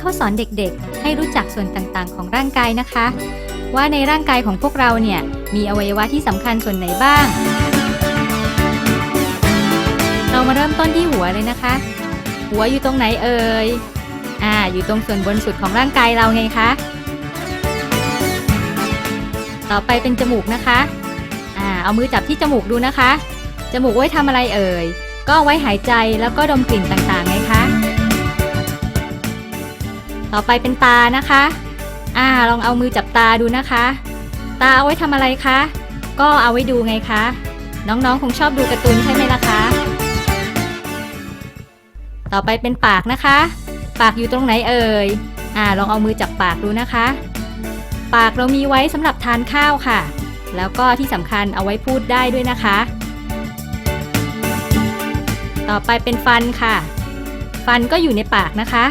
เขาสอนเด็กๆ ให้รู้จักส่วนต่างๆ ของร่างกายนะคะ ว่าในร่างกายของพวกเราเนี่ยมีอวัยวะที่สำคัญส่วนไหนบ้าง เรามาเริ่มต้นที่หัวเลยนะคะ หัวอยู่ตรงไหนเอ่ยอ่าอยู่ตรงส่วนบนสุดของร่างกายเราไงคะ ต่อไปเป็นจมูกนะคะอ่าเอามือจับที่จมูกดูนะคะ จมูกไว้ทำอะไรเอ่ย ก็ไว้หายใจแล้วก็ดมกลิ่นต่างๆไงคะ ต่อไปเป็นตานะคะ อ่า ลองเอามือจับตาดูนะคะ ตาเอาไว้ทำอะไรคะ ก็เอาไว้ดูไงคะ น้องๆ คงชอบดูการ์ตูนใช่ไหมล่ะคะ ต่อไปเป็นปากนะคะ ปากอยู่ตรงไหนเอ่ย อ่า ลองเอามือจับปากดูนะคะ ปากเรามีไว้สำหรับทานข้าวค่ะ แล้วก็ที่สำคัญเอาไว้พูดได้ด้วยนะคะ ต่อไปเป็นฟันค่ะ ฟันก็อยู่ในปากนะคะ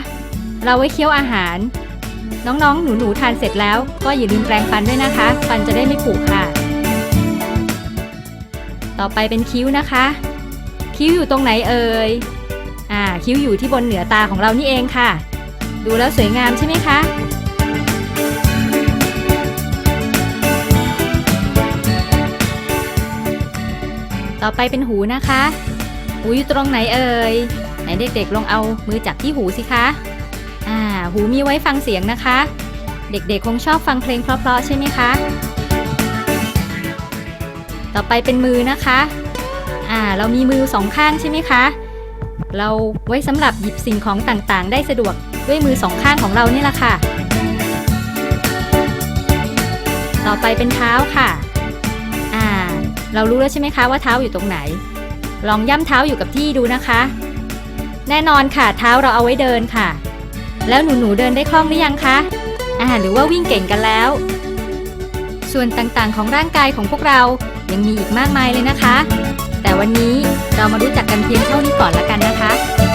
เราไว้เคี้ยวอาหาร น้องๆ หนูๆ ทานเสร็จแล้ว ก็อย่าลืมแปรงฟันด้วยนะคะ ฟันจะได้ไม่ผุค่ะ ต่อไปเป็นคิ้วนะคะ คิ้วอยู่ตรงไหนเอ่ย อ่า คิ้วอยู่ที่บนเหนือตาของเรานี่เองค่ะ ดูแล้วสวยงามใช่ไหมคะต่อไปเป็นหูนะคะ หูอยู่ตรงไหนเอ่ย ไหนเด็กๆลองเอามือจับที่หูสิคะ หูมีไว้ฟังเสียงนะคะ เด็กๆคงชอบฟังเพลงเพราะๆใช่ไหมคะ ต่อไปเป็นมือนะคะ อ่า เรามีมือสองข้างใช่ไหมคะ เราไว้สำหรับหยิบสิ่งของต่างๆ ได้สะดวกด้วยมือสองข้างของเรานี่แหละค่ะ ต่อไปเป็นเท้าค่ะ อ่า เรารู้แล้วใช่ไหมคะว่าเท้าอยู่ตรงไหน ลองย่ำเท้าอยู่กับที่ดูนะคะ แน่นอนค่ะ เท้าเราเอาไว้เดินค่ะ แล้วหนูๆเดินได้คล่องหรือยังคะอ่าหรือว่าวิ่งเก่งกันแล้ว ส่วนต่างๆของร่างกายของพวกเรายังมีอีกมากมายเลยนะคะ แต่วันนี้เรามารู้จักกันเพียงเท่านี้ก่อนละกันนะ